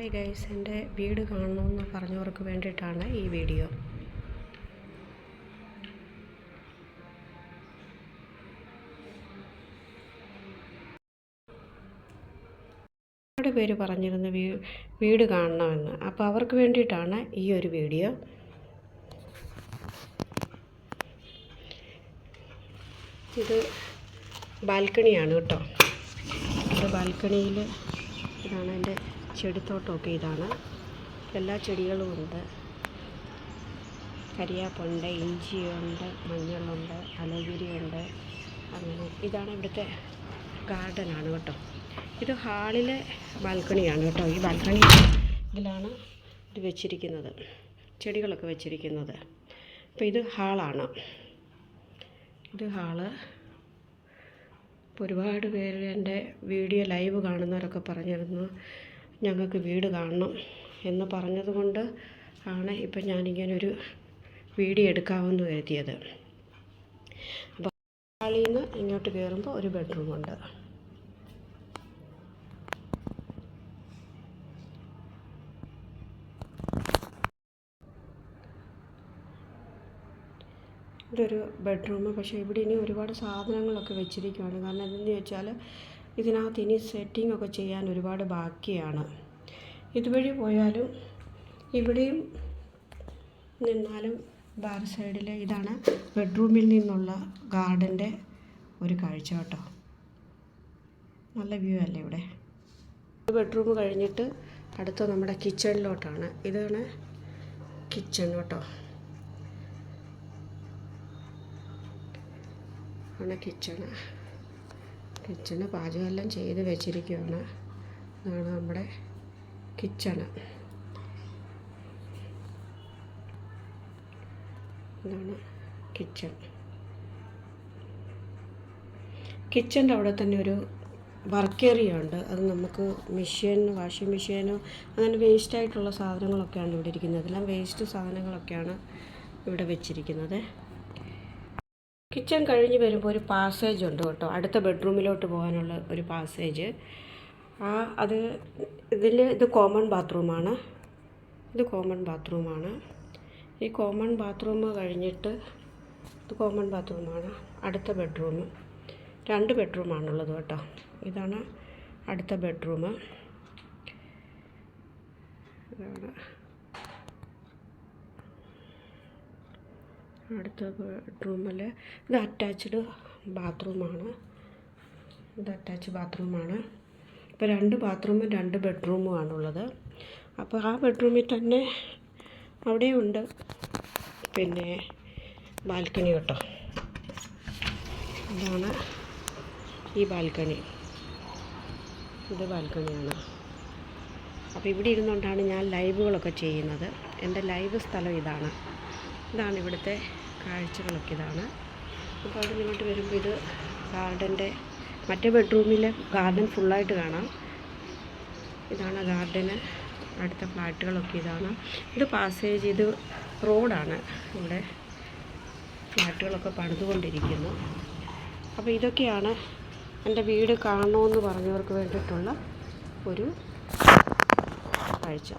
Hi guys എന്റെ വീട് കാണണമെന്ന് പറഞ്ഞവർക്ക് വേണ്ടിയിട്ടാണ് ഈ വീഡിയോ. ഒരുപാട് പേര് പറഞ്ഞിരുന്ന വീ വീട് കാണണമെന്ന്. അപ്പോൾ അവർക്ക് വേണ്ടിയിട്ടാണ് ഈ ഒരു വീഡിയോ. ഇത് ബാൽക്കണിയാണ് കേട്ടോ. ഇത് ബാൽക്കണിയിൽ ഇതാണ് എന്റെ ചെടിത്തോട്ടമൊക്കെ ഇതാണ്. എല്ലാ ചെടികളും ഉണ്ട്. കരിയാപ്പുണ്ട് ഇഞ്ചിയുണ്ട് മഞ്ഞളുണ്ട് അലോവേരയുണ്ട് അങ്ങനെ ഇതാണ് ഇവിടുത്തെ ഗാർഡനാണ് കേട്ടോ. ഇത് ഹാളിലെ ബാൽക്കണിയാണ് കേട്ടോ. ഈ ബാൽക്കണി ഇതിലാണ് ഇത് വെച്ചിരിക്കുന്നത്. ചെടികളൊക്കെ വെച്ചിരിക്കുന്നത്. അപ്പോൾ ഇത് ഹാളാണ്. ഇത് ഹാൾ. ഒരുപാട് പേര് എന്റെ വീഡിയോ ലൈവ് കാണുന്നവരൊക്കെ പറഞ്ഞിരുന്നു. ഞങ്ങൾക്ക് വീട് കാണണം എന്ന് പറഞ്ഞതുകൊണ്ട് ആണ് ഇപ്പം ഞാനിങ്ങനൊരു വീഡിയോ എടുക്കാമെന്ന് കരുതിയത്. അപ്പോൾ നിന്ന് ഇങ്ങോട്ട് കയറുമ്പോൾ ഒരു ബെഡ്റൂം ഉണ്ട്. ഇതൊരു ബെഡ്റൂം. പക്ഷേ ഇവിടെ ഇനി ഒരുപാട് സാധനങ്ങളൊക്കെ വെച്ചിരിക്കുകയാണ് കാരണം എന്തെന്ന് വെച്ചാൽ ഇതിനകത്ത് ഇനി സെറ്റിംഗ് ഒക്കെ ചെയ്യാൻ ഒരുപാട് ബാക്കിയാണ്. ഇതുവഴി പോയാലും ഇവിടെയും നിന്നാലും ബാർ സൈഡിൽ ഇതാണ് ബെഡ്റൂമിൽ നിന്നുള്ള ഗാർഡന്റെ ഒരു കാഴ്ച കേട്ടോ. നല്ല വ്യൂ അല്ലേ ഇവിടെ? ബെഡ്റൂം കഴിഞ്ഞിട്ട് അടുത്ത നമ്മുടെ കിച്ചണിലോട്ടാണ് ഇതാണ് കിച്ചൺ കേട്ടോ. ആണ് കിച്ചണ് കിച്ചണ് പാചകമെല്ലാം ചെയ്ത് വെച്ചിരിക്കുകയാണ് ഇതാണ് നമ്മുടെ കിച്ചണ്. ഇതാണ് കിച്ചൺ. കിച്ചന്റെ അവിടെ തന്നെ ഒരു വർക്ക് ഏരിയ ഉണ്ട്. അത് നമുക്ക് മെഷീൻ വാഷിംഗ് മെഷീനോ അങ്ങനെ വേസ്റ്റ് ആയിട്ടുള്ള സാധനങ്ങളൊക്കെയാണ് ഇവിടെ ഇരിക്കുന്നത്. എല്ലാം വേസ്റ്റ് സാധനങ്ങളൊക്കെയാണ് ഇവിടെ വെച്ചിരിക്കുന്നത്. കിച്ചൺ കഴിഞ്ഞ് വരുമ്പോൾ ഒരു പാസേജ് ഉണ്ട് കേട്ടോ. അടുത്ത ബെഡ്റൂമിലോട്ട് പോകാനുള്ള ഒരു പാസേജ്. ആ അത് ഇതിൽ ഇത് കോമൺ ബാത്റൂമാണ്. ഇത് കോമൺ ബാത്റൂമാണ്. ഈ കോമൺ ബാത്റൂം കഴിഞ്ഞിട്ട് ഇത് കോമൺ ബാത്റൂമാണ്. അടുത്ത ബെഡ്റൂം. രണ്ട് ബെഡ്റൂമാണുള്ളത് കേട്ടോ. ഇതാണ് അടുത്ത ബെഡ്റൂം. ഇതാണ് അടുത്ത ബെഡ്റൂമിൽ ഇത് അറ്റാച്ച്ഡ് ബാത്റൂമാണ് ഇത് അറ്റാച്ച് ബാത്റൂമാണ് ഇപ്പോൾ രണ്ട് ബാത്റൂമും രണ്ട് ബെഡ്റൂമും ആണുള്ളത്. അപ്പോൾ ആ ബെഡ്റൂമിൽ തന്നെ അവിടെയുണ്ട്. പിന്നെ ബാൽക്കണി കേട്ടോ. ഇതാണ് ഈ ബാൽക്കണി. ഇത് ബാൽക്കണിയാണ്. അപ്പോൾ ഇവിടെ ഇരുന്നുകൊണ്ടാണ് ഞാൻ ലൈവുകളൊക്കെ ചെയ്യുന്നത്. എന്റെ ലൈവ് സ്ഥലം ഇതാണ്. ഇതാണ് ഇവിടുത്തെ കാഴ്ചകളൊക്കെ ഇതാണ്. അപ്പോൾ അവിടെ ഇങ്ങോട്ട് വരുമ്പോൾ ഇത് ഗാർഡന്റെ മറ്റേ ബെഡ്റൂമിലെ ഗാർഡൻ ഫുള്ളായിട്ട് കാണാം. ഇതാണ് ഗാർഡന് അടുത്ത ഫ്ലാറ്റുകളൊക്കെ ഇതാണ്. ഇത് പാസേജ് ഇത് റോഡാണ്. ഇവിടെ ഫ്ലാറ്റുകളൊക്കെ പണിതുകൊണ്ടിരിക്കുന്നു. അപ്പോൾ ഇതൊക്കെയാണ് എന്റെ വീട് കാണണമെന്ന് പറഞ്ഞവർക്ക് വേണ്ടിയിട്ടുള്ള ഒരു കാഴ്ച.